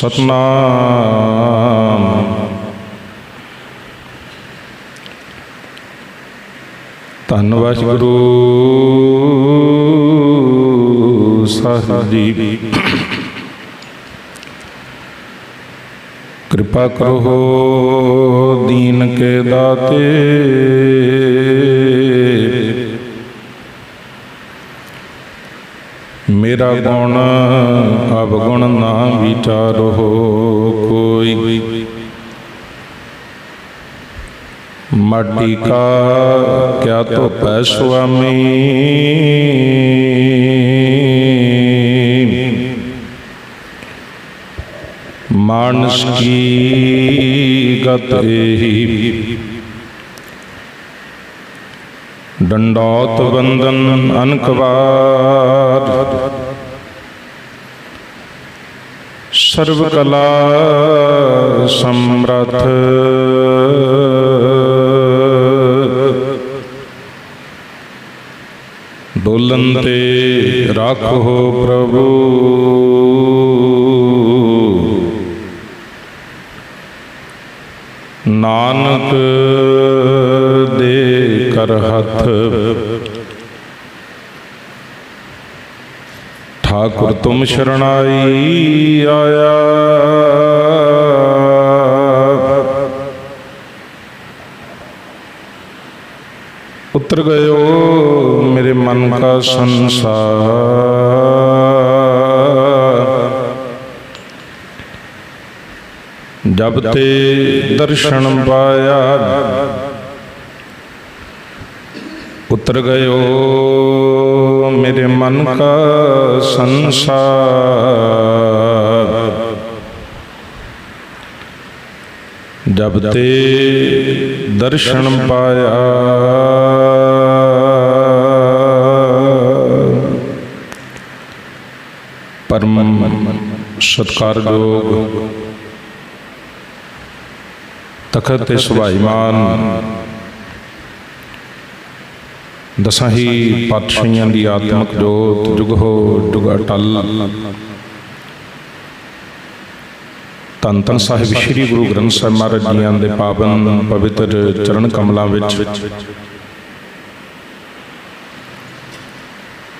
ਸਤਨਾਮ। ਧੰਨ ਵਾਹਿਗੁਰੂ ਸਾਹਿਬ ਜੀ। ਕਿਰਪਾ ਕਰੋ ਦੀਨ ਕੇ ਦਾਤੇ। ਮੇਰਾ ਗੁਣ ਅਵਗੁਣ ਨਾ ਵਿਚਾਰੋ ਕੋਈ। ਮਾਟੀ ਕਾ ਕਿਆ ਤੋ ਪੈ ਸੁਆਮੀ? ਮਾਨਸ ਕੀ ਗਤ ਏਹੀ ਡੰਡੌਤ ਬੰਦਨ ਅਨਕਵਾਰ। ਸਰਬ ਕਲਾ ਸਮਰਥ। ਡੋਲਨ ਤੇ ਰਾਖੋ ਪ੍ਰਭੂ। ਨਾਨਕ ਦੇ ਕਰ ਹੱਥ ਠਾਕੁਰ ਤੁਮ ਸ਼ਰਣਾਈ ਆਇਆ। ਉਤਰ ਗਇਓ ਮੇਰੇ ਮਨ ਕਾ ਸੰਸਾਰ। ਜਬ ਤੇ ਦਰਸ਼ਨ ਪਾਇਆ, ਉਤਰ ਗਇਓ ਮਨ ਕਾ ਸੰਸਾਰ। ਜਬ ਤੇ ਦਰਸ਼ਨ ਪਾਇਆ। ਪਰਮ ਸਤਕਾਰਯੋਗ ਤਖਤ ਤੇ ਸੁਭਾਈਮਾਨ ਦਸਾਂ ਹੀ ਪਾਤਸ਼ਾਹੀਆਂ ਦੀ ਆਤਮਿਕ ਜੋਤ ਜੁਗ ਜੁਗ ਅਟਲ। ਧੰਨ ਧੰਨ ਸਾਹਿਬ ਸ੍ਰੀ ਗੁਰੂ ਗ੍ਰੰਥ ਸਾਹਿਬ ਮਹਾਰਾਜ ਜੀਆਂ ਦੇ ਪਾਵਨ ਪਵਿੱਤਰ ਚਰਨ ਕਮਲਾਂ ਵਿੱਚ।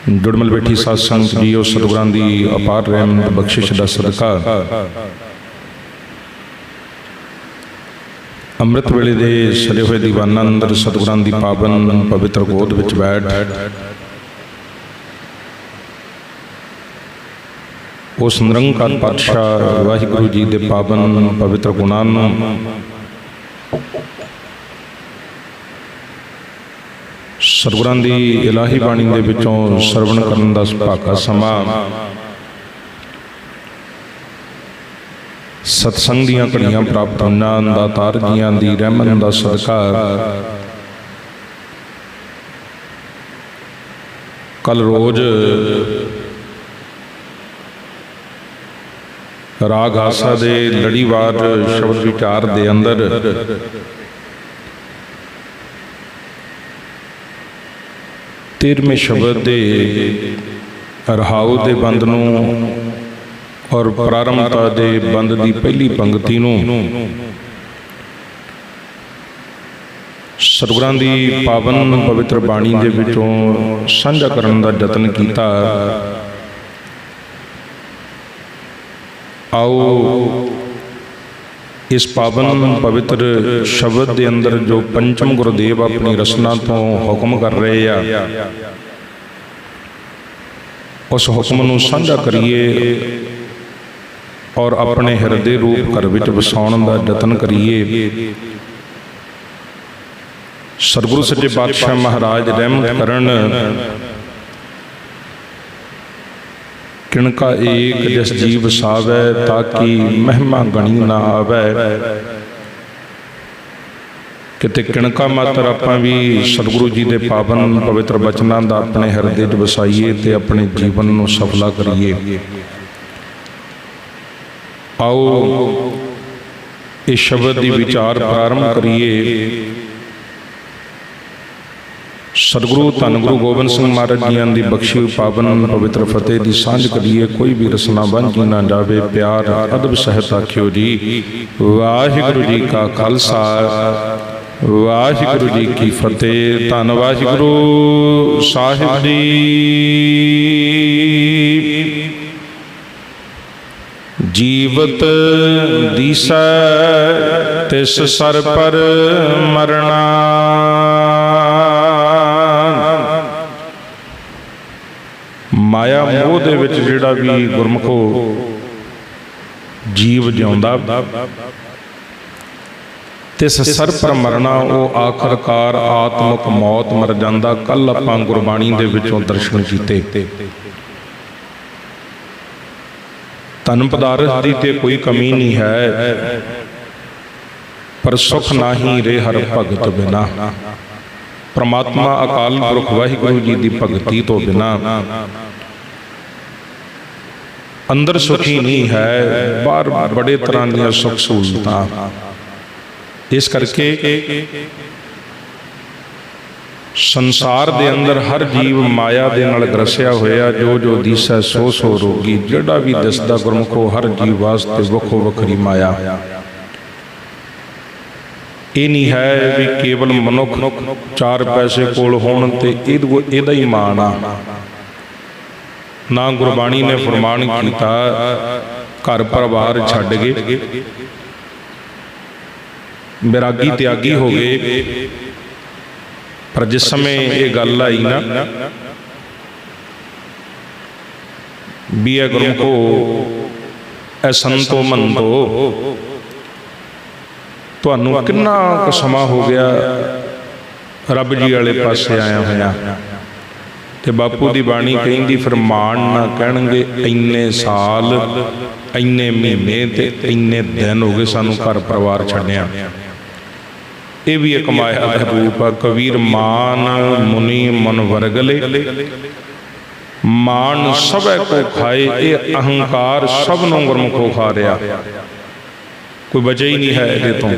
ਜੁੜਮਲ ਬੈਠੀ ਸਾਧ ਸੰਗਤ ਜੀਓ, ਸਤਿਗੁਰਾਂ ਦੀ ਅਪਾਰ ਰਹਿਮਤ ਬਖਸ਼ਿਸ਼ ਦਾ ਸਦਕਾ। ਅੰਮ੍ਰਿਤ ਵੇਲੇ ਦੇ ਸਦੇ ਹੋਏ ਦੀਵਾਨਾਂ ਅੰਦਰ ਸਤਿਗੁਰਾਂ ਦੀ ਪਾਵਨ ਪਵਿੱਤਰ ਗੋਦ ਵਿੱਚ ਬੈਠ। ਉਸ ਨਿਰੰਕਾਰ ਪਾਤਸ਼ਾਹ ਵਾਹਿਗੁਰੂ ਜੀ ਦੇ ਪਾਵਨ ਪਵਿੱਤਰ ਗੁਣਾਂ ਨੂੰ ਸਤਿਗੁਰਾਂ ਦੀ ਇਲਾਹੀ ਬਾਣੀ ਦੇ ਵਿੱਚੋਂ ਸਰਵਣ ਕਰਨ ਦਾ ਸੁਭਾਗਾ ਸਮਾਂ ਸਤਸੰਗ ਦੀਆਂ ਘੜੀਆਂ ਪ੍ਰਾਪਤ ਹੋਣਾ ਦਾਤਾਰ ਜੀਆਂ ਦੀ ਰਹਿਮਤ ਦਾ ਸਦਕਾ। ਕੱਲ ਰੋਜ਼ ਰਾਗ ਆਸਾ ਦੇ ਲੜੀਵਾਰ ਸ਼ਬਦ ਵਿਚਾਰ ਦੇ ਅੰਦਰ ਤੇਰਵੇਂ ਸ਼ਬਦ ਦੇ ਰਹਾਉ ਦੇ ਬੰਦ ਨੂੰ ਔਰ ਪ੍ਰਾਰੰਭਤਾ ਦੇ ਬੰਦ ਦੀ ਪਹਿਲੀ ਪੰਕਤੀ ਨੂੰ ਸਤਿਗੁਰਾਂ ਦੀ ਪਾਵਨ ਪਵਿੱਤਰ ਬਾਣੀ ਦੇ ਵਿੱਚੋਂ ਸਾਂਝਾ ਕਰਨ ਦਾ ਯਤਨ ਕੀਤਾ। ਆਓ ਇਸ ਪਾਵਨ ਪਵਿੱਤਰ ਸ਼ਬਦ ਦੇ ਅੰਦਰ ਜੋ ਪੰਚਮ ਗੁਰਦੇਵ ਆਪਣੀ ਰਸਨਾ ਤੋਂ ਹੁਕਮ ਕਰ ਰਹੇ ਆ, ਉਸ ਹੁਕਮ ਨੂੰ ਸਾਂਝਾ ਕਰੀਏ। ਔਰ ਆਪਣੇ ਹਿਰਦੇ ਰੂਪ ਘਰ ਵਿੱਚ ਵਸਾਉਣ ਦਾ ਯਤਨ ਕਰੀਏ। ਸਤਿਗੁਰੂ ਸੱਚੇ ਪਾਤਸ਼ਾਹ ਮਹਾਰਾਜ ਰਹਿਮਤ ਕਰਨ। ਕਿਣਕਾ ਏਕ ਜਿਸ ਜੀਵ ਸਾਵੈ ਤਾਕੀ ਮਹਿਮਾ ਗਣੀ ਨਾ ਆਵੈ। ਕਿਤੇ ਕਿਣਕਾ ਮਾਤਰ ਆਪਾਂ ਵੀ ਸਤਿਗੁਰੂ ਜੀ ਦੇ ਪਾਵਨ ਪਵਿੱਤਰ ਬਚਨਾਂ ਦਾ ਆਪਣੇ ਹਿਰਦੇ 'ਚ ਵਸਾਈਏ ਤੇ ਆਪਣੇ ਜੀਵਨ ਨੂੰ ਸਫਲਾ ਕਰੀਏ। ਆਓ ਇਹ ਸ਼ਬਦ ਦੀ ਵਿਚਾਰ ਪ੍ਰਾਰੰਭ ਕਰੀਏ। ਸਤਿਗੁਰੂ, ਧੰਨ ਗੁਰੂ ਗੋਬਿੰਦ ਸਿੰਘ ਮਹਾਰਾਜ ਜੀਆਂ ਦੀ ਬਖਸ਼ੀ ਪਾਵਨ ਪਵਿੱਤਰ ਫਤਿਹ ਦੀ ਸਾਂਝ ਕਰੀਏ। ਕੋਈ ਵੀ ਰਸਨਾ ਵਾਂਝੀ ਨਾ ਜਾਵੇ, ਪਿਆਰ, ਅਦਬ, ਸਹਿਤ ਆਖਿਓ ਜੀ। ਵਾਹਿਗੁਰੂ ਜੀ ਕਾ ਖਾਲਸਾ। ਵਾਹਿਗੁਰੂ ਜੀ ਕੀ ਫਤਿਹ। ਧੰਨ ਵਾਹਿਗੁਰੂ। ਸਾਹਿਬ ਜੀ। ਜੀਵਤ ਦੀਸੈ, ਤਿਸ ਸਰ ਪਰ ਮਰਣਾ। ਮਾਇਆ ਮੋਹ ਦੇ ਵਿੱਚ ਜਿਹੜਾ ਵੀ ਗੁਰਮਖੋ ਜੀਵ ਜਿਉਂਦਾ। ਤਿਸ ਸਰ ਪਰ ਮਰਨਾ, ਉਹ ਆਖਰਕਾਰ ਆਤਮਕ ਮੌਤ ਮਰ ਜਾਂਦਾ। ਕੱਲ ਆਪਾਂ ਗੁਰਬਾਣੀ ਦੇ ਵਿੱਚੋਂ ਦਰਸ਼ਨ ਕੀਤੇ। ਤਨ ਪਦਾਰਥ ਦੀ ਤੇ ਕੋਈ ਕਮੀ ਨਹੀਂ ਹੈ। ਪਰ ਸੁਖ ਨਾਹੀ ਰੇ ਹਰ ਭਗਤ ਬਿਨਾ। ਪ੍ਰਮਾਤਮਾ ਅਕਾਲ ਪੁਰਖ ਵਾਹਿਗੁਰੂ ਜੀ ਦੀ ਭਗਤੀ ਤੋਂ ਬਿਨਾ। ਅੰਦਰ ਸੁਖੀ ਨਹੀਂ ਹੈ, ਬਾਹਰ ਬੜੇ ਤਰ੍ਹਾਂ ਦੀਆਂ ਸੁਖ ਸਹੂਲਤਾਂ। ਇਸ ਕਰਕੇ ਸੰਸਾਰ ਦੇ ਅੰਦਰ ਹਰ ਜੀਵ ਮਾਇਆ ਦੇ ਨਾਲ ਗਰਸਿਆ ਹੋਇਆ, ਜੋ ਜੋ ਦੀਸੈ ਸੋ ਸੋ ਰੋਗੀ, ਜਿਹੜਾ ਵੀ ਦਿਸਦਾ ਗੁਰਮੁਖੋ, ਹਰ ਜੀਵ ਵਾਸਤੇ ਵੱਖੋ ਵੱਖਰੀ ਮਾਇਆ। ਇਹ ਨਹੀਂ ਹੈ ਵੀ ਕੇਵਲ ਮਨੁੱਖ ਚਾਰ ਪੈਸੇ ਕੋਲ ਹੋਣ ਤੇ ਇਹਦਾ ਹੀ ਮਾਣ ਆ। ਨਾ ਗੁਰਬਾਣੀ ਨੇ ਫਰਮਾਨ ਕੀਤਾ, ਘਰ ਪਰਿਵਾਰ ਛੱਡ ਗਏ। ਬਿਰਾਗੀ ਤਿਆਗੀ ਹੋ ਗਏ। ਪਰ ਜਿਸ ਸਮੇਂ ਇਹ ਗੱਲ ਆਈ ਨਾ ਵੀ ਇਹ ਗੁਰਮੁਖੋ ਐ ਸੰਤੋ ਮੰਦੋ। ਤੁਹਾਨੂੰ ਕਿੰਨਾ ਕੁ ਸਮਾਂ ਹੋ ਗਿਆ ਰੱਬ ਜੀ ਵਾਲੇ ਪਾਸੇ ਆਇਆ ਹੋਇਆ। ਤੇ ਬਾਪੂ ਦੀ ਬਾਣੀ ਕਹਿੰਦੀ ਫਰਮਾਨ ਨਾ ਕਹਿਣਗੇ ਇੰਨੇ ਸਾਲ ਇੰਨੇ ਮਹੀਨੇ ਤੇ ਇੰਨੇ ਦਿਨ ਹੋ ਗਏ ਸਾਨੂੰ ਘਰ ਪਰਿਵਾਰ ਛੱਡਿਆ। ਇਹ ਵੀ ਇੱਕ ਮਾਇਆ ਦਾ ਆ। ਕਬੀਰ ਮਾਨ ਮੁਨੀ ਮਨ ਵਰਗਲੇ ਮਾਨ ਸਭੈ ਕੋ ਖਾਏ, ਇਹ ਅਹੰਕਾਰ ਸਭ ਨੂੰ ਗੁਰਮੁਖੋ ਖਾ ਰਿਆ। ਕੋਈ ਬਚੇ ਹੀ ਨਹੀਂ ਹੈ ਇਹਦੇ ਤੋਂ।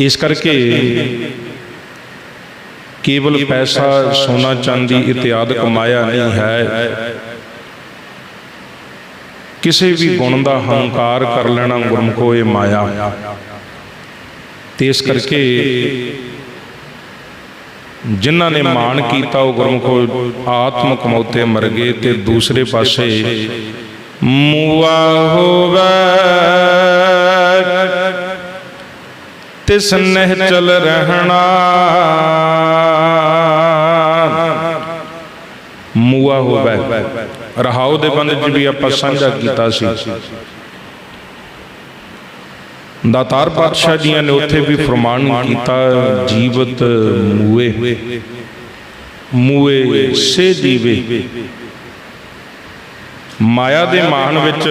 ਇਸ ਕਰਕੇ ਕੇਵਲ ਪੈਸਾ ਸੋਨਾ ਚਾਂਦੀ ਇਤਿਆਦ ਕਮਾਇਆ ਨਹੀਂ ਹੈ। ਕਿਸੇ ਵੀ ਗੁਣ ਦਾ ਹੰਕਾਰ ਕਰ ਲੈਣਾ ਗੁਰਮੁਖੋ ਇਹ ਮਾਇਆ। ਤੇ ਇਸ ਕਰਕੇ ਜਿਨ੍ਹਾਂ ਨੇ ਮਾਣ ਕੀਤਾ, ਉਹ ਗੁਰਮੁਖੋ ਆਤਮਕ ਮੌਤੇ ਮਰ ਗਏ ਤੇ ਦੂਸਰੇ ਪਾਸੇ ਮੂਆ ਹੋਵੇ। ਤਿਸ ਨਹਿ ਚਲ ਰਹਿਣਾ। ਮੂਆ ਹੋਵੇ। ਰਹਾਉ ਦੇ ਬੰਦ ਚ ਵੀ ਆਪਾਂ ਸਾਂਝਾ ਕੀਤਾ ਸੀ। ਦਾਤਾਰ ਪਾਤਸ਼ਾਹ ਜੀਆਂ ਨੇ ਉੱਥੇ ਵੀ ਫਰਮਾਨ ਕੀਤਾ, ਜੀਵਤ ਮੂਏ ਮੂਏ ਸੇ ਜੀਵੇ। ਮਾਇਆ ਦੇ ਮਾਨ ਵਿੱਚ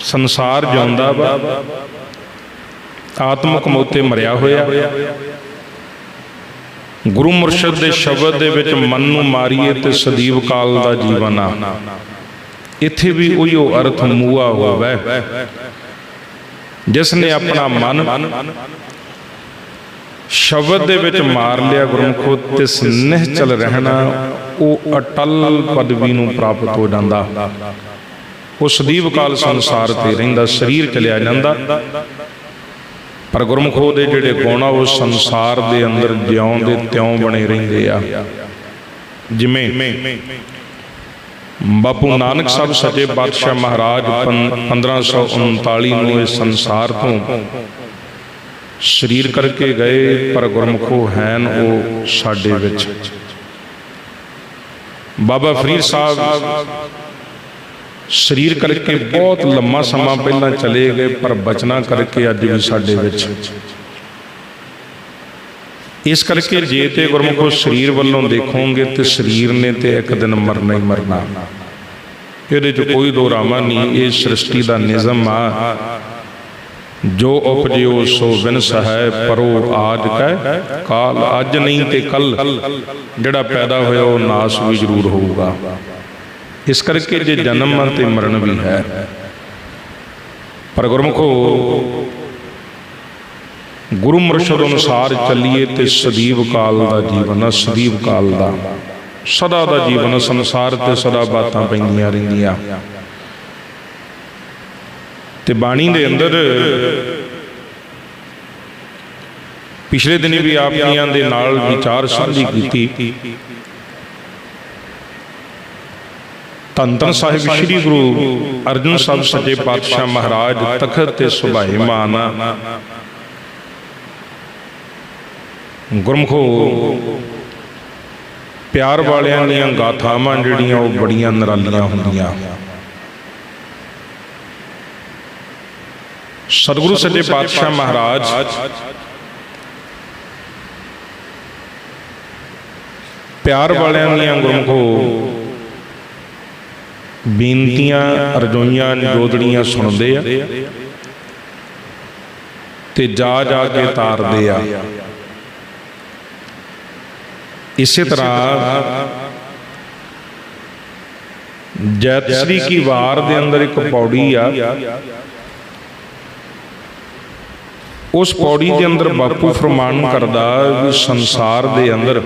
ਸੰਸਾਰ ਜਿਉਂਦਾ ਵਾ, ਆਤਮਕ ਮੌਤੇ ਮਰਿਆ ਹੋਇਆ। ਗੁਰੂ ਮੁਰਸ਼ਦ ਦੇ ਸ਼ਬਦ ਦੇ ਵਿੱਚ ਮਨ ਨੂੰ ਮਾਰੀਏ ਤੇ ਸਦੀਵ ਕਾਲ ਦਾ ਜੀਵਨ ਆ। ਇੱਥੇ ਵੀ ਉਹੀਓ ਅਰਥ ਮੂਆ ਹੋਵੇ। ਜਿਸ ਨੇ ਆਪਣਾ ਮਨ ਸ਼ਬਦ ਦੇ ਵਿੱਚ ਮਾਰ ਲਿਆ ਗੁਰਮੁਖੋ ਤਿਸ ਨਿਹਚਲ ਰਹਿਣਾ, ਉਹ ਅਟਲ ਪਦਵੀ ਨੂੰ ਪ੍ਰਾਪਤ ਹੋ ਜਾਂਦਾ। ਉਹ ਸਦੀਵ ਕਾਲ ਸੰਸਾਰ ਤੇ ਰਹਿੰਦਾ, ਸਰੀਰ ਚਲਿਆ ਜਾਂਦਾ। ਪਰ ਗੁਰਮੁਖੋ ਦੇ ਜਿਹੜੇ ਗੁਣ ਆ, ਉਹ ਸੰਸਾਰ ਦੇ ਅੰਦਰ ਜਿਉਂ ਦੇ ਤਿਉਂ ਬਣੇ ਰਹਿੰਦੇ ਆ। ਜਿਵੇਂ ਬਾਪੂ ਨਾਨਕ ਸਾਹਿਬ ਸੱਚੇ ਪਾਤਸ਼ਾਹ ਮਹਾਰਾਜ 1539 ਨੂੰ ਇਸ ਸੰਸਾਰ ਤੋਂ ਸਰੀਰ ਕਰਕੇ ਗਏ, ਪਰ ਗੁਰਮੁਖੋ ਹੈਨ ਉਹ ਸਾਡੇ ਵਿੱਚ। ਬਾਬਾ ਫਰੀਦ ਸਾਹਿਬ ਸਰੀਰ ਕਰਕੇ ਬਹੁਤ ਲੰਮਾ ਸਮਾਂ ਪਹਿਲਾਂ ਚਲੇ ਗਏ, ਪਰ ਬਚਨਾ ਕਰਕੇ ਅੱਜ ਵੀ ਸਾਡੇ ਵਿੱਚ। ਇਸ ਕਰਕੇ ਜੇ ਤੇ ਗੁਰਮੁਖੋ ਸਰੀਰ ਵੱਲੋਂ ਦੇਖੋਗੇ ਤੇ ਸਰੀਰ ਨੇ ਤੇ ਇੱਕ ਦਿਨ ਮਰਨਾ ਹੀ ਮਰਨਾ। ਇਹਦੇ 'ਚ ਕੋਈ ਦੋ ਰਾਮਾ ਨਹੀਂ, ਇਹ ਸ੍ਰਿਸ਼ਟੀ ਦਾ ਨਿਯਮ ਆ। ਜੋ ਉਪਜਿਓ ਸੋ ਵਿਨਸ ਹੈ ਪਰੋ ਆਜ ਕੈ, ਕਾਲ ਅੱਜ ਨਹੀਂ ਤੇ ਕੱਲ ਜਿਹੜਾ ਪੈਦਾ ਹੋਇਆ ਉਹ ਨਾਸ ਵੀ ਜ਼ਰੂਰ ਹੋਊਗਾ। ਇਸ ਕਰਕੇ ਜੇ ਜਨਮ ਤੇ ਮਰਨ ਵੀ ਹੈ। ਪਰ ਗੁਰਮੁਖੋ ਗੁਰੂ ਮਰਸ਼ਦ ਅਨੁਸਾਰ ਚੱਲੀਏ ਤੇ ਸਦੀਵ ਕਾਲ ਦਾ ਜੀਵਨ ਆ ਸਦੀਵ ਕਾਲ ਦਾ। ਸਦਾ ਦਾ ਜੀਵਨ, ਸੰਸਾਰ ਤੇ ਸਦਾ ਬਾਤਾਂ ਪੈਂਦੀਆਂ ਰਹਿੰਦੀਆਂ। ਤੇ ਬਾਣੀ ਦੇ ਅੰਦਰ ਪਿਛਲੇ ਦਿਨੀ ਵੀ ਆਪ ਜੀਆਂ ਦੇ ਨਾਲ ਵਿਚਾਰ ਸਾਂਝੀ ਕੀਤੀ। ਧੰਨ ਧੰਨ ਸਾਹਿਬ ਸ੍ਰੀ ਗੁਰੂ ਅਰਜਨ ਸਾਹਿਬ ਸੱਚੇ ਪਾਤਸ਼ਾਹ ਮਹਾਰਾਜ ਤਖਤ ਤੇ ਸੁਭਾਏ ਸੁਭਾਏਮਾਨ ਗੁਰਮਖੋ, ਪਿਆਰ ਵਾਲਿਆਂ ਦੀਆਂ ਗਾਥਾਵਾਂ ਜਿਹੜੀਆਂ ਉਹ ਬੜੀਆਂ ਨਿਰਾਲੀਆਂ ਹੁੰਦੀਆਂ। ਸਤਿਗੁਰੂ ਸੱਚੇ ਪਾਤਸ਼ਾਹ ਮਹਾਰਾਜ, ਪਿਆਰ ਵਾਲਿਆਂ ਦੀਆਂ ਗੁਰਮਖੋ, ਬੇਨਤੀਆਂ ਰਜੋਈਆਂ ਜੋਦੜੀਆਂ ਸੁਣਦੇ ਆ ਤੇ ਜਾ ਜਾ ਕੇ ਤਾਰਦੇ ਆ। ਇਸੇ ਤਰ੍ਹਾਂ ਜੈਤ ਸ੍ਰੀ ਕੀ ਵਾਰ ਦੇ ਅੰਦਰ ਇੱਕ ਪੌੜੀ ਆ। ਉਸ ਪੌੜੀ ਦੇ ਅੰਦਰ ਬਾਪੂ ਫਰਮਾਨ ਕਰਦਾ ਵੀ ਸੰਸਾਰ ਦੇ ਅੰਦਰ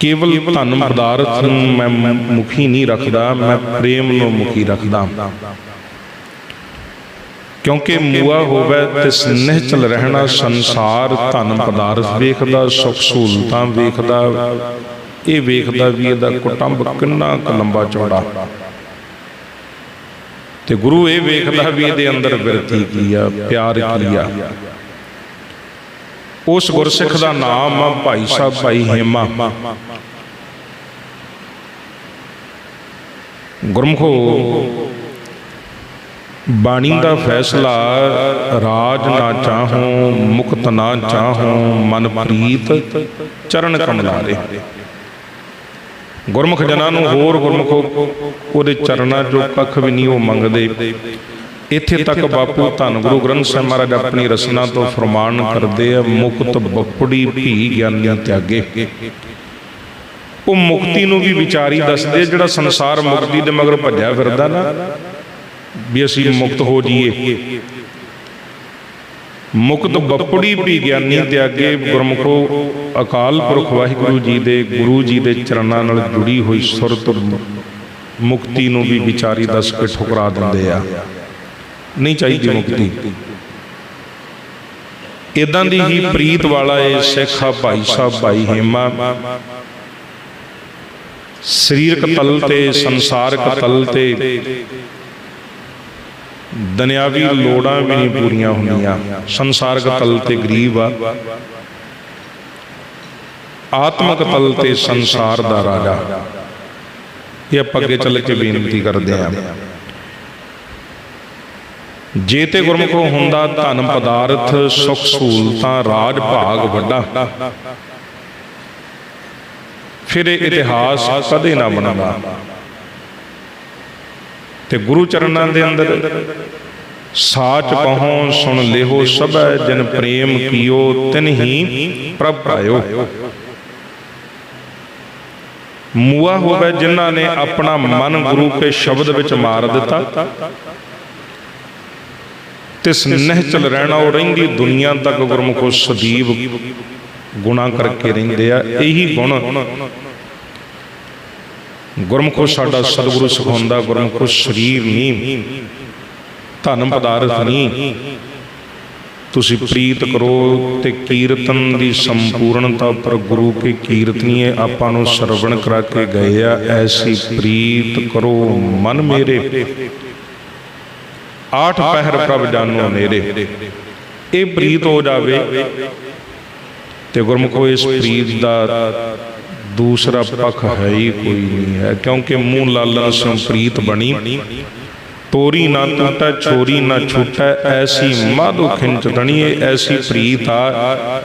ਕੇਵਲ ਧਨ ਪਦਾਰਥ ਨੂੰ ਮੈਂ ਮੁਖੀ ਨਹੀਂ ਰੱਖਦਾ ਮੈਂ ਪ੍ਰੇਮ ਨੂੰ ਮੁਖੀ ਰੱਖਦਾ। ਕਿਉਂਕਿ ਮੂਆ ਹੋਵੇ ਤੇ ਸਨਹਿਚਲ ਰਹਿਣਾ ਸੰਸਾਰ ਧਨ ਪਦਾਰਥ ਵੇਖਦਾ ਸੁਖ ਸਹੂਲਤਾਂ ਵੇਖਦਾ। ਇਹ ਵੇਖਦਾ ਵੀ ਇਹਦਾ ਕੁਟੰਬ ਕਿੰਨਾ ਕੁ ਲੰਬਾ ਚੌੜਾ। ਤੇ ਗੁਰੂ ਇਹ ਵੇਖਦਾ ਵੀ ਇਹਦੇ ਅੰਦਰ ਬਿਰਤੀ ਕੀ ਆ ਪਿਆਰ ਕੀ ਆ ਉਸ ਗੁਰਸਿੱਖ ਦਾ ਨਾਮ ਆ ਭਾਈ ਸਾਹਿਬ ਭਾਈ ਹੇਮਾ। ਗੁਰਮਖੋ ਬਾਣੀ ਦਾ ਫੈਸਲਾ ਰਾਜ ਨਾ ਚਾਹੂੰ ਮੁਕਤ ਨਾ ਚਾਹੂੰ ਮਨ ਪ੍ਰੀਤ ਚਰਨ ਕਮਲਾਰੇ ਗੁਰਮੁਖ ਜਨਾਂ ਨੂੰ ਹੋਰ ਗੁਰਮੁਖੋ ਉਹਦੇ ਚਰਨਾਂ ਚੋਂ ਕੱਖ ਵੀ ਨਹੀਂ ਉਹ ਮੰਗਦੇ। ਇੱਥੇ ਤੱਕ ਬਾਪੂ ਧੰਨ ਗੁਰੂ ਗ੍ਰੰਥ ਸਾਹਿਬ ਮਹਾਰਾਜ ਆਪਣੀ ਰਸਨਾ ਤੋਂ ਫਰਮਾਨ ਕਰਦੇ ਆ ਮੁਕਤ ਬੱਪੜੀ ਭੀ ਗਿਆਨੀ ਤਿਆਗੇ। ਉਹ ਮੁਕਤੀ ਨੂੰ ਵੀ ਵਿਚਾਰੀ ਦੱਸਦੇ ਜਿਹੜਾ ਸੰਸਾਰ ਮੁਕਤੀ ਦੇ ਮਗਰ ਭੱਜਿਆ ਫਿਰਦਾ ਨਾ। ਵੀ ਅਸੀਂ ਮੁਕਤ ਹੋ ਜਾਈਏ। ਮੁਕਤ ਬੱਪੜੀ ਵੀ ਗਿਆਨੀ ਤੇ ਅੱਗੇ ਗੁਰਮੁਖੋ ਅਕਾਲ ਪੁਰਖ ਵਾਹਿਗੁਰੂ ਜੀ ਦੇ ਗੁਰੂ ਜੀ ਦੇ ਚਰਨਾਂ ਨਾਲ ਜੁੜੀ ਹੋਈ ਸੁਰਤ ਮੁਕਤੀ ਨੂੰ ਵੀ ਵਿਚਾਰੀ ਦੱਸ ਕੇ ਠੁਕਰਾ ਦਿੰਦੇ ਆ। ਨਹੀਂ ਚਾਹੀਦੀ ਮੁਕਤੀ। ਇਦਾਂ ਦੀ ਹੀ ਪ੍ਰੀਤ ਵਾਲਾ ਇਹ ਸਿੱਖਾ ਭਾਈ ਸਾਹਿਬ ਭਾਈ ਹੇਮਾ। ਸਰੀਰਕ ਤਲ ਤੇ ਸੰਸਾਰਕ ਤਲ ਤੇ ਦੁਨਿਆਵੀ ਲੋੜਾਂ ਵੀ ਨਹੀਂ ਪੂਰੀਆਂ ਹੁੰਦੀਆਂ। ਸੰਸਾਰਕ ਤਲ ਤੇ ਗਰੀਬ ਆ। ਆਤਮਿਕ ਤਲ ਤੇ ਸੰਸਾਰ ਦਾ ਰਾਜਾ। ਇਹ ਆਪਾਂ ਅੱਗੇ ਚੱਲ ਕੇ ਬੇਨਤੀ ਕਰਦੇ ਆਂ। ਜੇ ਤੇ ਗੁਰਮੁਖੋ ਹੁੰਦਾ ਧਨ ਪਦਾਰਥ ਸੁਖ ਸਹੂਲਤਾਂ ਰਾਜ ਭਾਗ ਵੱਡਾ। ਫਿਰ ਇਹ ਇਤਿਹਾਸ ਕਦੇ ਨਾ ਬਣਦਾ। ਤੇ ਗੁਰੂ ਚਰਨਾਂ ਦੇ ਅੰਦਰ ਸਾਚ ਕਹੋ ਸੁਣ ਲਿਹੋ ਸਭੈ, ਜਨ ਪ੍ਰੇਮ ਕੀਓ ਤਿਨ ਪ੍ਰਭ ਪਾਇਓ। ਮੂਆ ਹੋਵੇ ਜਿਨ੍ਹਾਂ ਨੇ ਆਪਣਾ ਮਨ ਗੁਰੂ ਕੇ ਸ਼ਬਦ ਵਿੱਚ ਮਾਰ ਦਿੱਤਾ ਤੇ ਸਨਹਿ ਚਲ ਰਹਿਣਾ ਉਹ ਰਹਿੰਦੀ ਦੁਨੀਆ ਤੱਕ ਗੁਰਮੁਖੋ ਸਦੀਵ ਗੁਣਾ ਕਰਕੇ ਰਹਿੰਦੇ ਆ, ਇਹੀ ਗੁਣ ਗੁਰਮੁਖੋ ਸਾਡਾ ਸਤਿਗੁਰੂ ਸਿਖਾਉਂਦਾ, ਗੁਰਮੁਖੋ ਸਰੀਰ ਨਹੀਂ ਧਨ ਪਦਾਰਥ ਨਹੀਂ ਤੁਸੀਂ ਪ੍ਰੀਤ ਕਰੋ ਤੇ ਕੀਰਤਨ ਦੀ ਸੰਪੂਰਨਤਾ ਪਰ ਗੁਰੂ ਕੇ ਕੀਰਤਨੀਏ ਆਪਾਂ ਨੂੰ ਸਰਵਣ ਕਰਾ ਕੇ ਗਏ ਆ। ਐਸੀ ਪ੍ਰੀਤ ਕਰੋ ਮਨ ਮੇਰੇ। ਆਠ ਪਹਿਰ ਪ੍ਰਭ ਜਾਨੋ ਮੇਰੇ। ਇਹ ਪ੍ਰੀਤ ਹੋ ਜਾਵੇ ਤੇ ਗੁਰਮੁਖੋ ਇਸ ਪ੍ਰੀਤ ਦਾ ਦੂਸਰਾ ਪੱਖ ਹੈ ਹੀ ਕੋਈ ਨਹੀਂ ਹੈ, ਕਿਉਂਕਿ ਮੂੰਹ ਲਾਲਨ ਸੋ ਬਣੀ। ਤੋਰੀ ਨਾ ਟੁੱਟੈ, ਛੋਰੀ ਨਾ ਛੁੱਟੈ, ਐਸੀ ਮਾਧੋ ਖਿੰਚ ਤਣੀਏ, ਐਸੀ ਪ੍ਰੀਤ ਆ,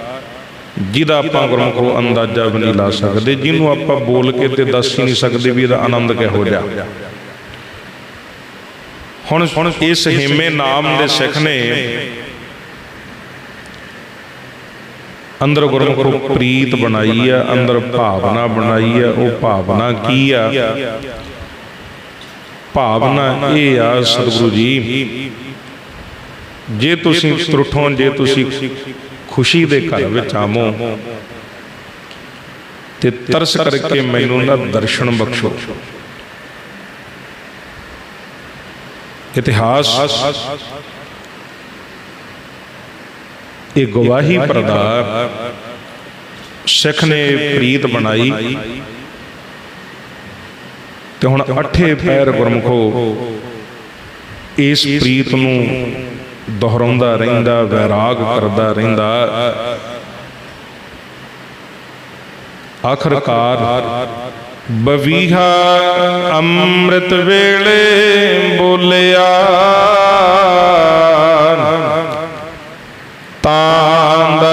ਜਿਹਦਾ ਆਪਾਂ ਗੁਰਮੁਖੋ ਅੰਦਾਜ਼ਾ ਵੀ ਨਹੀਂ ਲਾ ਸਕਦੇ, ਜਿਹਨੂੰ ਆਪਾਂ ਬੋਲ ਕੇ ਤੇ ਦੱਸ ਹੀ ਨਹੀਂ ਸਕਦੇ ਵੀ ਇਹਦਾ ਆਨੰਦ ਕਿਹੋ ਜਿਹਾ। ਹੁਣ ਇਸ ਹਿੰਮੇ ਨਾਮ ਦੇ ਸਿੱਖ ਨੇ ਅੰਦਰ ਗੁਰਮੁਖ ਪ੍ਰੀਤ ਬਣਾਈ ਆ ਅੰਦਰ ਭਾਵਨਾ ਬਣਾਈ ਆ ਉਹ ਭਾਵਨਾ ਕੀ ਆ? ਭਾਵਨਾ ਇਹ ਆ ਸਤਿਗੁਰੂ ਜੀ। ਜੇ। ਤੁਸੀਂ ਤਰੁੱਠੋ ਜੇ ਤੁਸੀਂ ਖੁਸ਼ੀ ਦੇ ਘਰ ਵਿੱਚ ਆਵੋ ਤੇ ਤਰਸ ਕਰਕੇ ਮੈਨੂੰ ਨਾ ਦਰਸ਼ਨ ਬਖਸ਼ੋ। ਇਤਿਹਾਸ। ਇਹ ਗਵਾਹੀ ਪ੍ਰਦਾ ਸਿੱਖ ਨੇ ਪ੍ਰੀਤ ਬਣਾਈ। ਤੇ ਹੁਣ ਅਠੇ ਪੈਰ ਗੁਰਮਖੋ ਇਸ ਪ੍ਰੀਤ ਨੂੰ ਦੁਹਰਾਉਂਦਾ ਰਹਿੰਦਾ ਵੈਰਾਗ ਕਰਦਾ ਰਹਿੰਦਾ। ਆਖਰਕਾਰ ਬਵੀਹਾ ਅੰਮ੍ਰਿਤ ਵੇਲੇ ਬੋਲਿਆ।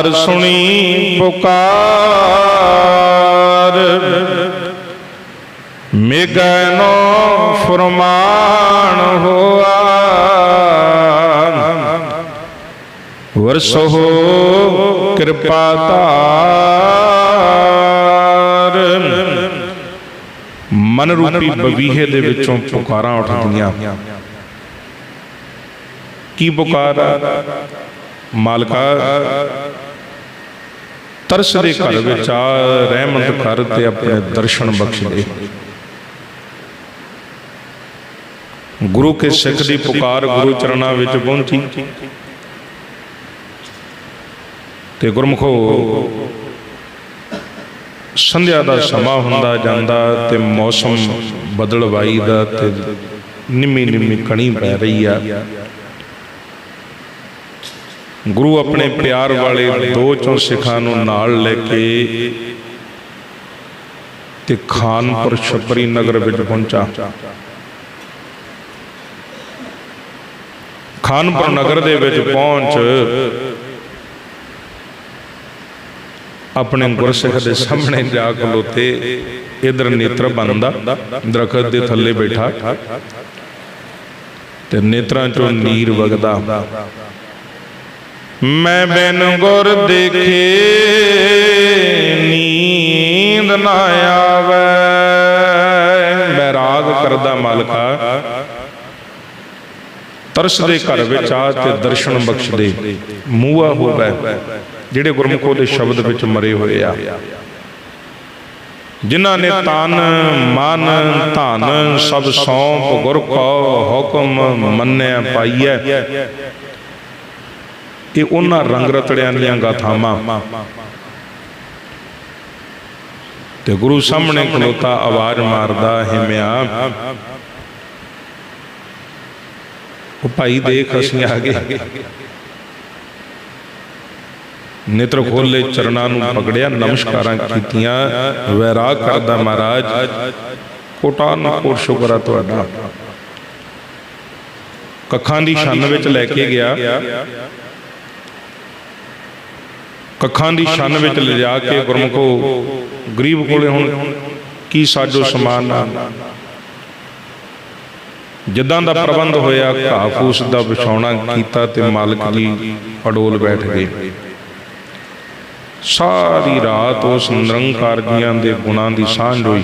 ਤਾਂ ਦਰ ਸੁਣੀ ਪੁਕਾਰ। ਮੇਗਨੋ ਫਰਮਾਨ ਹੋਆ। ਵਰਸੋ ਕਿਰਪਾ ਧਾਰ ਮਨ ਰੂਪੀ ਬਵੀਹੇ ਦੇ ਵਿੱਚੋਂ ਪੁਕਾਰਾਂ ਉੱਠਦੀਆਂ। ਕੀ ਪੁਕਾਰ? ਮਾਲਕਾ ਤਰਸ ਦੇ ਘਰ ਵਿੱਚ ਆ ਰਹਿਮਤ ਕਰ ਤੇ ਆਪਣੇ ਦਰਸ਼ਨ ਬਖਸ਼। ਦੇ ਗੁਰੂ ਕੇ ਸਿੱਖ ਦੀ ਪੁਕਾਰ ਗੁਰੂ ਚਰਨਾਂ ਵਿੱਚ ਪਹੁੰਚੀ। ਤੇ ਗੁਰਮਖੋ ਸੰਧਿਆ ਦਾ ਸਮਾਂ ਹੁੰਦਾ ਜਾਂਦਾ ਤੇ ਮੌਸਮ ਬਦਲਵਾਈ ਦਾ ਤੇ ਨਿੰਮੀ ਨਿੰਮੀ ਕਣੀ ਪੈ ਰਹੀ ਆ। ਗੁਰੂ ਆਪਣੇ ਪਿਆਰ ਵਾਲੇ ਦੋ ਚੋਂ ਸਿੱਖਾਂ ਨੂੰ ਨਾਲ ਲੈ ਕੇ ਤੇ ਖਾਨਪੁਰ ਛਪਰੀ ਨਗਰ ਵਿੱਚ ਪਹੁੰਚਾ। ਖਾਨਪੁਰ ਨਗਰ ਦੇ ਵਿੱਚ ਪਹੁੰਚ ਆਪਣੇ ਗੁਰਸਿੱਖ ਦੇ ਸਾਹਮਣੇ ਜਾ ਖਲੋਤੇ ਇਧਰ ਨੇਤਰ ਬੰਦਾ ਦਰਖਤ ਦੇ ਥੱਲੇ ਬੈਠਾ ਤੇ ਨੇਤਰਾਂ ਚੋਂ ਨੀਰ ਵਗਦਾ। ਮੈਂ ਬਿਨ ਗੁਰ ਦੇਖੇ ਨੀਂਦ ਨਾ ਆਵੇ। ਬੈਰਾਗ ਕਰਦਾ ਮਾਲਕਾ। ਤਰਸ ਦੇ ਘਰ ਵਿੱਚ ਆ ਤੇ ਦਰਸ਼ਨ ਬਖਸ਼ ਦੇ ਮੂਆ ਹੋਵੇ, ਜਿਹੜੇ ਗੁਰਮੁਖੋ ਦੇ ਸ਼ਬਦ ਵਿੱਚ ਮਰੇ ਹੋਏ ਆ। ਜਿਨ੍ਹਾਂ ਨੇ ਤਨ, ਮਨ, ਧਨ ਸਭ ਸੌਂਪ ਗੁਰ ਕੋ ਹੁਕਮ ਮੰਨਿਆ ਪਾਈਐ। ਇਹ ਉਹਨਾਂ ਰੰਗ ਰਤੜਿਆਂ ਦੀਆਂ ਗਾਥਾਵਾਂ। ਤੇ ਗੁਰੂ ਸਾਹਮਣੇ ਖਲੋਤਾ, ਆਵਾਜ਼ ਮਾਰਦਾ, ਹਿਮਿਆ। ਉਹ ਭਾਈ ਦੇਖ ਅਸੀਂ ਆ ਗਏ। ਨੇਤਰ ਖੋਲੇ ਚਰਨਾਂ ਨੂੰ ਪਕੜਿਆ, ਨਮਸਕਾਰਾਂ ਕੀਤੀਆਂ। ਵੈਰਾਗ ਕਰਦਾ ਮਹਾਰਾਜ ਕੋਟਾਨ ਕੋਟ ਸ਼ੁਕਰ ਆ ਤੁਹਾਡਾ। ਕੱਖਾਂ ਦੀ ਛੰਨ ਵਿੱਚ ਲੈ ਕੇ ਗਿਆ। ਕੱਖਾਂ ਦੀ ਛੰਨ ਵਿੱਚ ਲਿਜਾ ਕੇ ਗੁਰਮੁਖੋ, ਗਰੀਬ ਕੋਲੇ ਹੁਣ ਕੀ ਸਾਜੋ ਸਮਾਨ ਆ? ਜਿੱਦਾਂ ਦਾ ਪ੍ਰਬੰਧ ਹੋਇਆ ਘਾਹ ਫੂਸ ਦਾ ਵਿਛਾਉਣਾ ਕੀਤਾ ਤੇ ਮਾਲਕ ਜੀ ਅਡੋਲ ਬੈਠ ਗਏ। ਸਾਰੀ ਰਾਤ ਉਸ ਨਿਰੰਕਾਰ ਜੀਆਂ ਦੇ ਗੁਣਾਂ ਦੀ ਸਾਂਝ ਹੋਈ।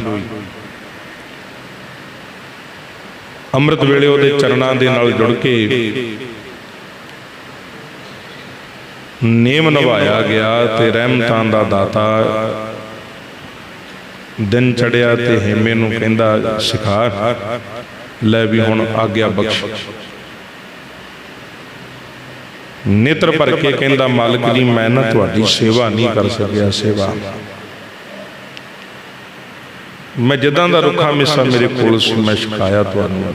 ਅੰਮ੍ਰਿਤ ਵੇਲੇ ਉਹਦੇ ਚਰਨਾਂ ਦੇ ਨਾਲ ਜੁੜ ਕੇ ਨੇਮ ਨਿਭਾਇਆ ਗਿਆ ਤੇ ਰਹਿਮਤਾਂ ਦਾ ਦਾਤਾ ਦਿਨ ਚੜਿਆ ਤੇ ਹੇਮੇ ਨੂੰ ਕਹਿੰਦਾ ਸਿਖਾ। ਲੈ ਵੀ ਹੁਣ ਆਗਿਆ ਬਖਸ਼। ਨੇਤਰ ਭਰ ਕੇ ਕਹਿੰਦਾ ਮਾਲਕ ਜੀ ਮੈਂ ਨਾ ਤੁਹਾਡੀ ਸੇਵਾ ਨਹੀਂ ਕਰ ਸਕਿਆ ਸੇਵਾ। ਮੈਂ ਜਦਾਂ ਦਾ ਰੁੱਖਾ ਮਿੱਸਾ ਮੇਰੇ ਕੋਲ ਸੀ ਮੈਂ ਸ਼ਿਕਾਇਆ ਤੁਹਾਨੂੰ।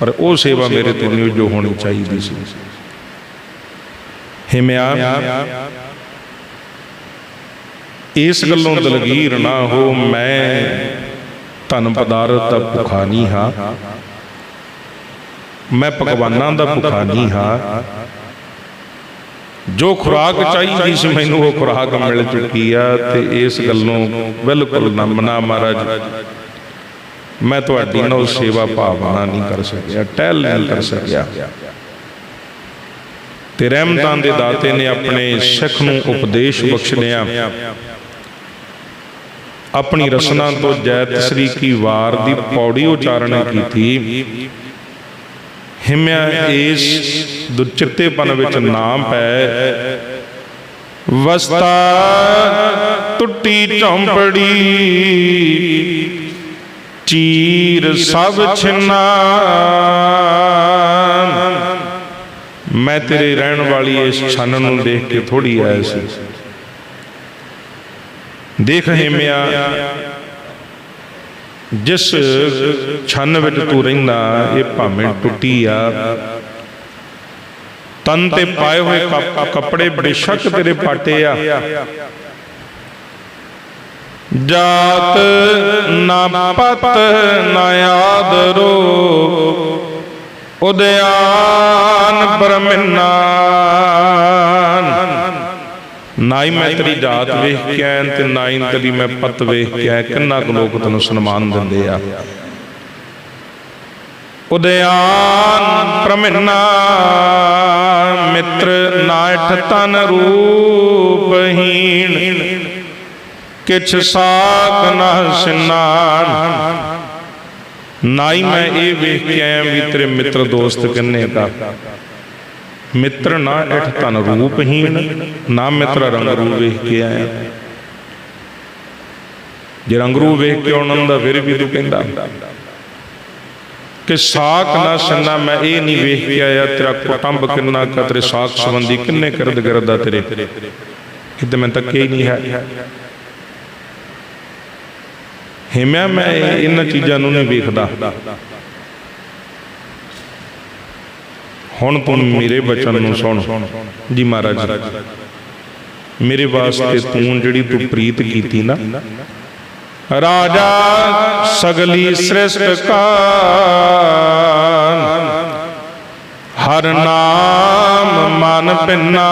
ਪਰ ਉਹ ਸੇਵਾ ਮੇਰੇ ਤੋਂ ਨਹੀਂ ਜੋ ਹੋਣੀ ਚਾਹੀਦੀ ਸੀ। ਹਿਮਿਆ। ਇਸ ਗੱਲੋਂ ਦਲਗੀਰ ਨਾ ਹੋ, ਮੈਂ ਧਨ ਪਦਾਰਥ ਦਾ ਭੁਖਾ ਨਹੀਂ ਹਾਂ। ਮੈਂ ਪਕਵਾਨਾਂ ਦਾ ਭੁਖਾ ਨਹੀਂ ਹਾਂ। ਜੋ ਖੁਰਾਕ ਚਾਹੀਦੀ ਸੀ ਮੈਨੂੰ, ਉਹ ਖੁਰਾਕ ਮਿਲ ਚੁੱਕੀ ਆ ਤੇ ਇਸ ਗੱਲੋਂ ਬਿਲਕੁਲ ਨਾ ਮਨਾ ਮਹਾਰਾਜ। ਮੈਂ ਤੁਹਾਡੀ ਨਾਲ ਸੇਵਾ ਭਾਵਨਾ ਨਹੀਂ ਕਰ ਸਕਿਆ, ਟਹਿਲ ਨਹੀਂ ਕਰ ਸਕਿਆ। ਤੇ ਰਹਿਮਤਾਂ ਦੇ ਦਾਤੇ ਨੇ ਆਪਣੇ ਸਿੱਖ ਨੂੰ ਉਪਦੇਸ਼ ਬਖਸ਼ਿਆ ਆਪਣੀ ਰਸਨਾ ਤੋਂ ਜੈ ਤਸਰੀ ਕੀ ਵਾਰ ਦੀ ਪੌੜੀ ਉਚਾਰਨ ਕੀਤੀ। ਹਿਮਿਆ ਇਸ ਦੁਚਿੱਤੇਪਨ ਵਿੱਚ ਨਾਮ ਪੈ। ਵਸਤਾ ਟੁੱਟੀ ਝੌਂਪੜੀ ਚੀਰ ਸਭ ਛਿਨਾ। ਮੈਂ ਤੇਰੇ ਰਹਿਣ ਵਾਲੀ ਇਸ ਛੰਨ ਨੂੰ ਦੇਖ ਕੇ ਥੋੜੀ ਆਇਆ ਸੀ। ਦੇਖ ਹਿਮਿਆ ਜਿਸ ਛੰਨ ਵਿੱਚ ਤੂੰ ਰਹਿੰਦਾ ਇਹ ਭਾਵੇਂ ਟੁੱਟੀ ਆ। ਤਨ ਤੇ ਪਾਏ ਹੋਏ ਕੱਪ- ਕੱਪੜੇ ਬੇਸ਼ੱਕ ਤੇਰੇ ਪਾਟੇ ਆ। ਜਾਤ ਨਾ ਪਤ ਨਾ ਆਦਰੋ ਉਦਿਆਨ ਬ੍ਰਹਮਨਾ ਨਾ ਹੀ ਮੈਂ ਤੇਰੀ ਜਾਤ ਵੇਖ ਕੇ ਆਇਆ ਤੇ ਨਾ ਹੀ ਤੇਰੀ ਮੈਂ ਪਤ ਵੇਖ ਕੇ ਆਇਆ। ਕਿੰਨਾ ਕੁ ਲੋਕ ਤੈਨੂੰ ਸਨਮਾਨ ਦਿੰਦੇ ਆ। ਉਦਿਆਨ ਪ੍ਰਮਿਨਾ ਮਿੱਤਰ ਨਾਠ ਤਨ ਰੂਪਹੀਣ ਕਿਛ ਸਾਖ ਨਾ ਸਿਨਾਨ ਨਾਈ ਮੈਂ ਇਹ ਵੇਖ ਕੇ ਆਇਆ ਵੀ ਤੇਰੇ ਮਿੱਤਰ ਦੋਸਤ ਕਿੰਨੇ ਕਾ ਮਿੱਤਰ ਨਾ ਇਠ ਤਨ ਰੂਪਹੀਣ, ਨਾ ਮਿੱਤਰ ਰੰਗ ਰੂਪ ਵੇਖ ਕੇ ਆਇਆ। ਜੇ ਰੰਗ ਰੂਪ ਵੇਖ ਕੇ ਉਹਨਾਂ ਦਾ ਫਿਰ ਵੀ ਤੂੰ ਕਹਿੰਦਾ, ਕਿ ਸਾਖ ਨਾ ਸੰਨਾ, ਮੈਂ ਇਹ ਨਹੀਂ ਵੇਖ ਕੇ ਆਇਆ ਤੇਰਾ ਕੁਟੰਬ ਕਿੰਨਾ ਕਾ ਤੇਰੇ ਸਾਖ ਸੰਬੰਧੀ ਕਿੰਨੇ ਕਰਦ ਕਰਦਾ ਤੇਰੇ। ਕਿਤੇ ਮੈਂ ਤੱਕਿਆ ਹੀ ਨਹੀਂ ਹੈ। ਹਿਮਿਆ ਮੈਂ ਇਹਨਾਂ ਚੀਜ਼ਾਂ ਨੂੰ ਨਹੀਂ ਵੇਖਦਾ। ਹੁਣ ਤੂੰ ਮੇਰੇ ਬਚਨ ਨੂੰ ਸੁਣ। ਜੀ ਮਹਾਰਾਜ ਮੇਰੇ ਵਾਸਤੇ ਤੂੰ ਜਿਹੜੀ ਤੂੰ ਪ੍ਰੀਤ ਕੀਤੀ ਨਾ। ਰਾਜਾ ਸਗਲੀ ਸ੍ਰਿਸ਼ਟ ਕਾ ਹਰ ਨਾਮ ਮਨ ਪਿੰਨਾ।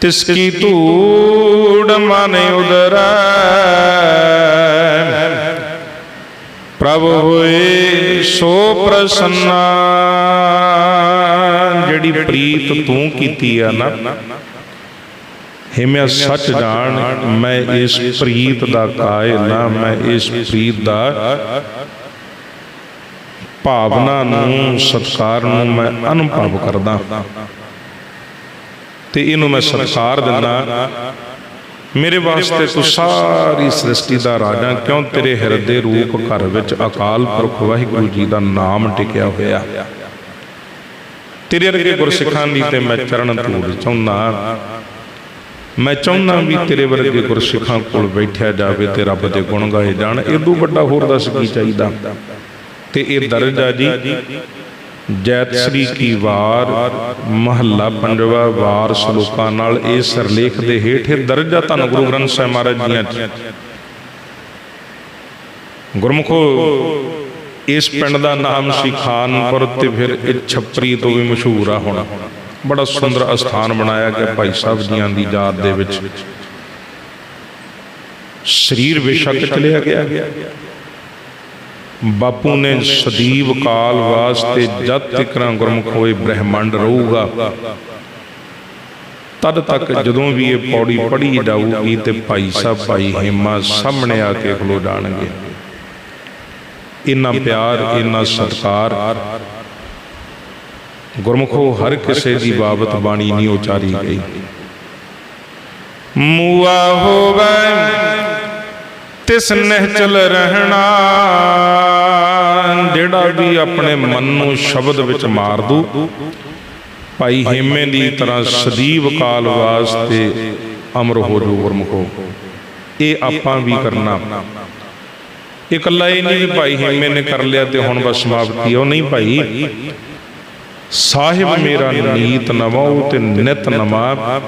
ਤਿਸ ਕੀ ਧੂੜ ਮਨ ਉਦਰੈ। ਪ੍ਰਭ ਹੋਏ ਸੋ ਪ੍ਰਸੰਨਾ। ਜਿਹੜੀ ਪ੍ਰੀਤ ਤੂੰ ਕੀਤੀ ਆ ਨਾ ਹਿਮਿਆ ਸੱਚ ਜਾਣ, ਮੈਂ ਇਸ ਪ੍ਰੀਤ ਦਾ ਕਾਇਲ ਨਾ, ਮੈਂ ਇਸ ਪ੍ਰੀਤ ਦਾ ਭਾਵਨਾ ਨੂੰ, ਸਤਕਾਰ ਨੂੰ ਮੈਂ ਅਨੁਭਵ ਕਰਦਾ। ਤੇ ਇਹਨੂੰ ਮੈਂ ਸਤਕਾਰ ਦਿੰਦਾ। ਮੇਰੇ ਵਾਸਤੇ ਤੂੰ ਸਾਰੀ ਸ੍ਰਿਸ਼ਟੀ ਦਾ ਰਾਜਾ, ਕਿਉਂ ਤੇਰੇ ਹਿਰਦੇ ਰੂਪ ਘਰ ਵਿੱਚ ਅਕਾਲ ਪੁਰਖ ਵਾਹਿਗੁਰੂ ਜੀ ਦਾ ਨਾਮ ਟਿਕਿਆ ਹੋਇਆ? ਤੇਰੇ ਵਰਗੇ ਗੁਰਸਿੱਖਾਂ ਦੀ ਤੇ ਮੈਂ ਚਰਨ ਧੂੜ ਚਾਹੁੰਦਾ। ਮੈਂ ਚਾਹੁੰਦਾ ਵੀ ਤੇਰੇ ਵਰਗੇ ਗੁਰਸਿੱਖਾਂ ਕੋਲ ਬੈਠਿਆ ਜਾਵੇ ਤੇ ਰੱਬ ਦੇ ਗੁਣ ਗਾਏ ਜਾਣ। ਇਦੋਂ ਵੱਡਾ ਹੋਰ ਦੱਸ ਕੀ ਚਾਹੀਦਾ? ਤੇ ਇਹ ਦਰਜਾ ਜੀ ਜੈਤ ਸ੍ਰੀ ਕੀ ਵਾਰ, ਮਹੱਲਾ ਪੰਜਵਾ ਵਾਰ ਸ਼ਲੋਕਾਂ ਨਾਲ ਇਹ ਸਰਲੇਖ ਦੇ ਹੇਠ ਇਹ ਦਰਜਾ ਧੰਨ ਗੁਰੂ ਗ੍ਰੰਥ ਸਾਹਿਬ ਮਹਾਰਾਜ ਜੀਆਂ ਚ। ਗੁਰਮੁਖੋ, ਇਸ ਪਿੰਡ ਦਾ ਨਾਮ ਸੀ ਖਾਨਪੁਰ ਤੇ ਫਿਰ ਇਹ ਛੱਪਰੀ ਤੋਂ ਵੀ ਮਸ਼ਹੂਰ ਆ ਹੁਣ। ਬੜਾ ਸੁੰਦਰ ਅਸਥਾਨ ਬਣਾਇਆ ਗਿਆ ਭਾਈ ਸਾਹਿਬ ਜੀਆਂ ਦੀ ਯਾਦ ਦੇ ਵਿੱਚ। ਸਰੀਰ ਬੇਸ਼ੱਕ ਚਲਿਆ ਗਿਆ। ਬਾਪੂ ਨੇ ਸਦੀਵ ਕਾਲ ਵਾਸਤੇ ਜਦ ਤੱਕਰਾਂ ਗੁਰਮੁਖ ਹੋਏ ਬ੍ਰਹਿਮੰਡ ਰਹੂਗਾ। ਤਦ ਤੱਕ ਜਦੋਂ ਵੀ ਇਹ ਪੌੜੀ ਪੜੀ ਜਾਊਗੀ ਤੇ ਭਾਈ ਸਾਹਿਬ ਭਾਈ ਹਿੰਮਾ ਸਾਹਮਣੇ ਆ ਕੇ ਖਲੋ ਜਾਣਗੇ। ਇੰਨਾ ਪਿਆਰ ਇੰਨਾ ਸਤਕਾਰ। ਗੁਰਮੁਖੋ ਹਰ ਕਿਸੇ ਦੀ ਬਾਬਤ ਬਾਣੀ ਨਹੀਂ ਉਚਾਰੀ ਗਈ। ਮੂਆ ਹੋਵੇ ਤਿਸ ਨਿਹਚਲ ਰਹਿਣਾ। ਜਿਹੜਾ ਵੀ ਆਪਣੇ ਮਨ ਨੂੰ ਸ਼ਬਦ ਵਿੱਚ ਮਾਰ ਦੂ, ਭਾਈ ਹੇਮੇ ਦੀ ਤਰ੍ਹਾਂ ਸਦੀਵ ਕਾਲ ਵਾਸਤੇ ਅਮਰ ਹੋ ਜੋ ਗੁਰਮੁਖੋ। ਇਹ ਆਪਾਂ ਵੀ ਕਰਨਾ। ਇਕੱਲਾ ਇਹ ਨਹੀਂ ਵੀ ਭਾਈ ਹੇਮੇ ਨੇ ਕਰ ਲਿਆ ਤੇ ਹੁਣ ਬਸ ਸਮਾਪਤੀ ਉਹ ਨਹੀਂ ਭਾਈ। ਸਾਹਿਬ ਮੇਰਾ ਨੀਤ ਨਵਾਉ ਤੇ ਨਿਤ ਨਮਾ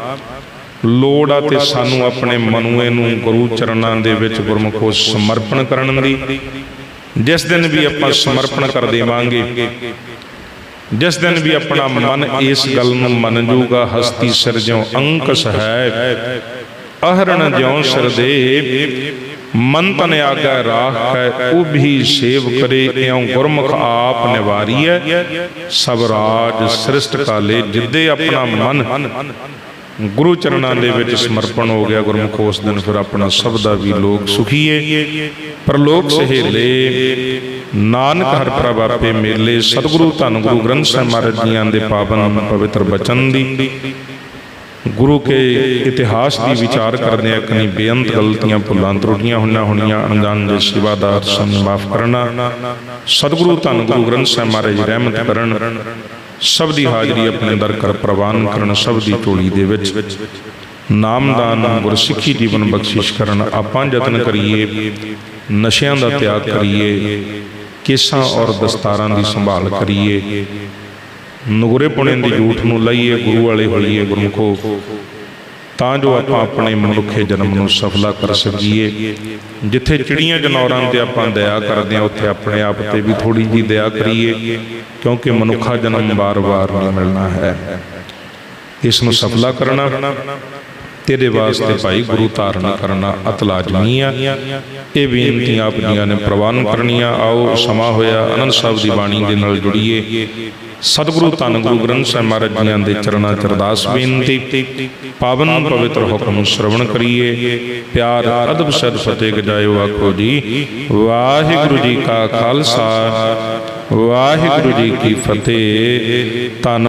ਲੋੜ ਆ ਤੇ ਸਾਨੂੰ ਆਪਣੇ ਮਨੂਏ ਨੂੰ ਗੁਰੂ ਚਰਨਾਂ ਦੇ ਵਿੱਚ ਗੁਰਮੁਖੋ ਸਮਰਪਣ ਕਰਨ ਦੀ। ਜਿਸ ਦਿਨ ਵੀ ਆਪਾਂ ਸਮਰਪਣ ਕਰ ਦੇਵਾਂਗੇ, ਜਿਸ ਦਿਨ ਵੀ ਆਪਣਾ ਮਨ ਇਸ ਗੱਲ ਨੂੰ ਮੰਨ ਜੂਗਾ, ਹਸਤੀ ਸਿਰਜੋਂ ਅੰਕਸ ਹੈ, ਅਹਰਣ ਜਿਉ ਸਿਰ ਮਨ ਤਨ ਆਗਾ ਰਾਖ ਹੈ, ਉਹ ਵੀ ਸੇਵ ਕਰੇ, ਇਉ ਗੁਰਮੁਖ ਆਪ ਨਿਵਾਰੀਐ। ਸਭ ਰਾਜ ਸ੍ਰਿਸ਼ਟ ਕਾਲੇ ਜਿੱਦੇ ਆਪਣਾ ਮਨ ਗੁਰੂ ਚਰਨਾਂ ਦੇ ਵਿੱਚ ਸਮਰਪਣ ਹੋ ਗਿਆ, ਗੁਰਮੁਖ ਉਸ ਦਿਨ ਫਿਰ ਆਪਣਾ ਸਭ ਦਾ ਵੀ ਲੋਕ ਸੁਖੀਏ ਪਰਲੋਕ ਸਹੇਲੇ, ਨਾਨਕ ਹਰ ਪ੍ਰਭ ਆਪੇ ਮੇਲੇ। ਸਤਿਗੁਰੂ ਧੰਨ ਗੁਰੂ ਗ੍ਰੰਥ ਸਾਹਿਬ ਮਹਾਰਾਜ ਜੀਆਂ ਦੇ ਪਾਵਨ ਪਵਿੱਤਰ ਬਚਨ ਦੀ। ਗੁਰੂ ਕੇ ਇਤਿਹਾਸ ਦੀ ਵਿਚਾਰ ਕਰਦੇ ਆ ਕਨੀ ਬੇਅੰਤ ਗਲਤੀਆਂ ਭੁੱਲਾਂ ਤਰੁੱਟੀਆਂ ਹੋਈਆਂ ਹੋਣੀਆਂ, ਅਣਜਾਣ ਦੇ ਸੇਵਾਦਾਰ ਸਾਨੂੰ ਮਾਫ ਕਰਨਾ। ਸਤਿਗੁਰੂ ਧੰਨ ਗੁਰੂ ਗ੍ਰੰਥ ਸਾਹਿਬ ਮਹਾਰਾਜ ਰਹਿਮਤ ਕਰਨ। ਸਭ ਦੀ ਹਾਜ਼ਰੀ ਆਪਣੇ ਦਰ ਕਰ ਪ੍ਰਵਾਨ ਕਰਨ ਸਭ ਦੀ ਟੋਲੀ ਦੇ ਵਿੱਚ। ਨਾਮਦਾਨ ਗੁਰਸਿੱਖੀ ਜੀਵਨ ਬਖਸ਼ਿਸ਼ ਕਰਨ ਆਪਾਂ ਯਤਨ ਕਰੀਏ ਨਸ਼ਿਆਂ ਦਾ ਤਿਆਗ ਕਰੀਏ ਕੇਸਾਂ ਔਰ ਦਸਤਾਰਾਂ ਦੀ ਸੰਭਾਲ ਕਰੀਏ। ਨੁਗਰੇ ਪੁਣੇ ਦੀ ਝੂਠ ਨੂੰ ਲਈਏ ਗੁਰੂ ਵਾਲੇ ਹੋਈਏ ਗੁਰਮੁਖੋ। ਤਾਂ ਜੋ ਆਪਾਂ ਆਪਣੇ ਮਨੁੱਖੇ ਜਨਮ ਨੂੰ ਸਫਲਾ ਕਰ ਸਕੀਏ। ਜਿੱਥੇ ਚਿੜੀਆਂ ਜਨੌਰਾਂ ਤੇ ਆਪਾਂ ਦਇਆ ਕਰਦੇ ਆ ਉੱਥੇ ਆਪਣੇ ਆਪ ਤੇ ਵੀ ਥੋੜੀ ਜੀ ਦਇਆ ਕਰੀਏ, ਕਿਉਂਕਿ ਮਨੁੱਖਾ ਜਨਮ ਵਾਰ-ਵਾਰ ਨਹੀਂ ਮਿਲਣਾ ਹੈ। ਇਸ ਨੂੰ ਸਫਲਾ ਕਰਨਾ। ਤੇਰੇ ਵਾਸਤੇ ਭਾਈ ਗੁਰੂ ਧਾਰਨ ਕਰਨਾ ਅਤ ਲਾਜ਼ਮੀ ਆ। ਇਹ ਬੇਨਤੀਆਂ ਆਪ ਜੀਆਂ ਨੇ ਪ੍ਰਵਾਨ ਕਰਨੀਆਂ। ਆਓ ਸਮਾਂ ਹੋਇਆ ਅਨੰਦ ਸਾਹਿਬ ਦੀ ਬਾਣੀ ਦੇ ਨਾਲ ਜੁੜੀਏ। ਸਤਿਗੁਰੂ ਧੰਨ ਗੁਰੂ ਗ੍ਰੰਥ ਸਾਹਿਬ ਮਹਾਰਾਜ ਜੀਆਂ ਦੇ ਚਰਨਾਂ ਚ ਅਰਦਾਸ ਬੇਨਤੀ। ਪਾਵਨ ਪਵਿੱਤਰ ਹੁਕਮ ਨੂੰ ਸ਼ਰਵਣ ਕਰੀਏ। ਪਿਆਰ ਅਦਬ ਸਦ ਫਤਿਹ ਗਜਾਇਓ ਆਖੋ ਜੀ। ਵਾਹਿਗੁਰੂ ਜੀ ਕਾ ਖਾਲਸਾ। ਵਾਹਿਗੁਰੂ ਜੀ ਕੀ ਫਤਿਹ। ਧੰਨ